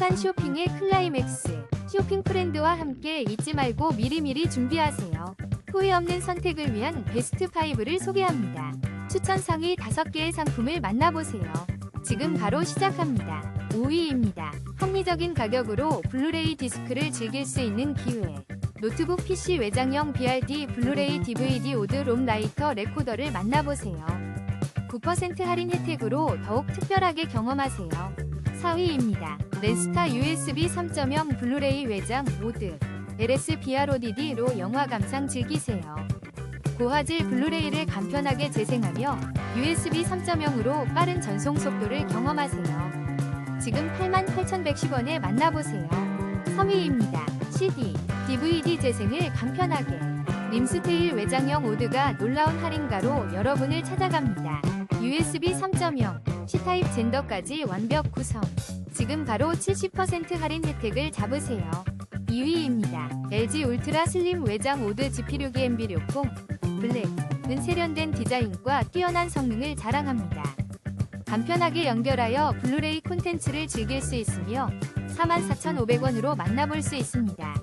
행복한 쇼핑의 클라이맥스. 쇼핑 프렌드와 함께 잊지 말고 미리미리 준비하세요. 후회 없는 선택을 위한 베스트 5를 소개합니다. 추천 상위 5개의 상품을 만나보세요. 지금 바로 시작합니다. 5위입니다. 합리적인 가격으로 블루레이 디스크를 즐길 수 있는 기회. 노트북 PC 외장형 BRD 블루레이 DVD 오드 롬 라이터 레코더를 만나보세요. 9% 할인 혜택으로 더욱 특별하게 경험하세요. 4위입니다. 렌스타 USB 3.0 블루레이 외장 모드 LS BRODD로 영화 감상 즐기세요. 고화질 블루레이를 간편하게 재생하며 USB 3.0으로 빠른 전송 속도를 경험하세요. 지금 88,110원에 만나보세요. 3위입니다. CD, DVD 재생을 간편하게 림스테일 외장형 오드가 놀라운 할인가로 여러분을 찾아갑니다. USB 3.0, C타입 젠더까지 완벽 구성. 지금 바로 70% 할인 혜택을 잡으세요. 2위입니다. LG 울트라 슬림 외장 오드 GP6 MB60 블랙 은 세련된 디자인과 뛰어난 성능을 자랑합니다. 간편하게 연결하여 블루레이 콘텐츠를 즐길 수 있으며 44,500원으로 만나볼 수 있습니다.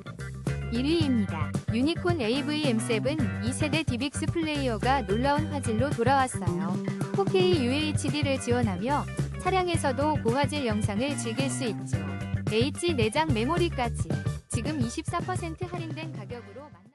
1위입니다. 유니콘 AV-M7 2세대 DBX 플레이어가 놀라운 화질로 돌아왔어요. 4K UHD를 지원하며 차량에서도 고화질 영상을 즐길 수 있죠. H 내장 메모리까지 지금 24% 할인된 가격으로 만-